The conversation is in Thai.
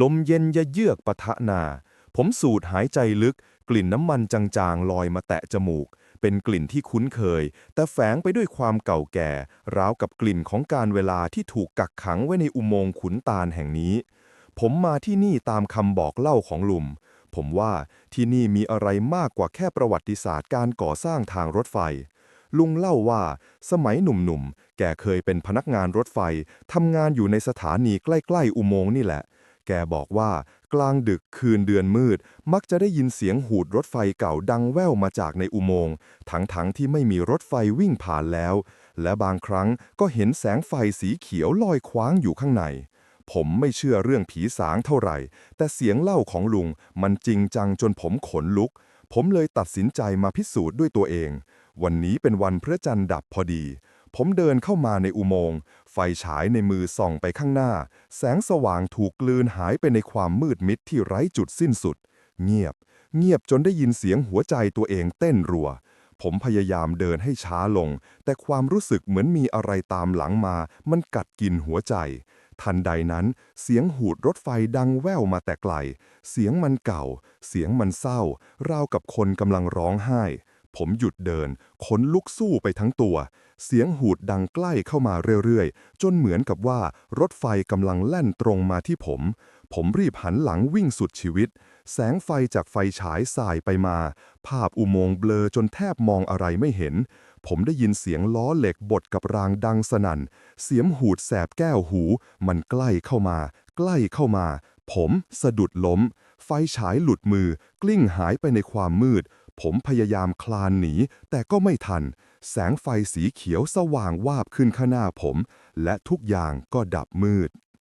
ลมเย็นยะเยือกปะทะหนา ผมสูดหายใจลึก กลิ่นน้ำมันจางๆ ลอยมาแตะจมูก เป็นกลิ่นที่คุ้นเคย แต่แฝงไปด้วยความเก่าแก่ ราวกับกลิ่นของการเวลาที่ถูกกักขังไว้ในอุโมงค์ขุนตาลแห่งนี้ ผมมาที่นี่ตามคำบอกเล่าของลุม ผมว่าที่นี่มีอะไรมากกว่าแค่ประวัติศาสตร์การก่อสร้างทางรถไฟลุงเล่าว่า สมัยหนุ่มๆ แกเคยเป็นพนักงานรถไฟ ทำงานอยู่ในสถานีใกล้ ๆ อุโมงค์นี่แหละ แกบอกว่า กลางดึกคืนเดือนมืด มักจะได้ยินเสียงหูดรถไฟเก่าดังแว่วมาจากในอุโมงค์ทั้งๆที่ไม่มีรถไฟวิ่งผ่านแล้ว และบางครั้งก็เห็นแสงไฟสีเขียวลอยคว้างอยู่ข้างใน ผมไม่เชื่อเรื่องผีสางเท่าไหร่ แต่เสียงเล่าของลุงมันจริงจังจนผมขนลุก ผมเลยตัดสินใจมาพิสูจน์ด้วยตัวเอง วันนี้เป็นวันพระจันทร์ดับพอดีผมเดินเข้ามาในอุโมงค์ ฟฉายในมือส่องไปข้างหน้า แสงสว่างถูกกลืนหายไปในความมืดมิดที่ไร้จุดสิ้นสุด เงียบ เงียบจนได้ยินเสียงหัวใจตัวเองเต้นรัว ผมพยายามเดินให้ช้าลง แต่ความรู้สึกเหมือนมีอะไรตามหลังมา มันกัดกินหัวใจ ทันใดนั้น เสียงหูดรถไฟดังแว่วมาแต่ไกล เสียงมันเก่า เสียงมันเศร้าราวกับคนกำลังร้องไห้ ผมหยุดเดิน ขนลุกสู้ไปทั้งตัว เสียงหูดดังใกล้เข้ามาเรื่อยๆ จนเหมือนกับว่ารถไฟกำลังแล่นตรงมาที่ผม ผมรีบหันหลังวิ่งสุดชีวิต แสงไฟจากไฟฉายสายไปมา ภาพอุโมงค์เบลอจนแทบมองอะไรไม่เห็น ผมได้ยินเสียงล้อเหล็กบดกับรางดังสนั่น เสียงหูดแสบแก้วหู มันใกล้เข้ามา ใกล้เข้ามา ผมสะดุดล้ม ไฟฉายหลุดมือ กลิ้งหายไปในความมืด ผมพยายามคลานหนี แต่ก็ไม่ทัน แสงไฟสีเขียวสว่างวาบขึ้นข้างหน้าผม และทุกอย่างก็ดับมืด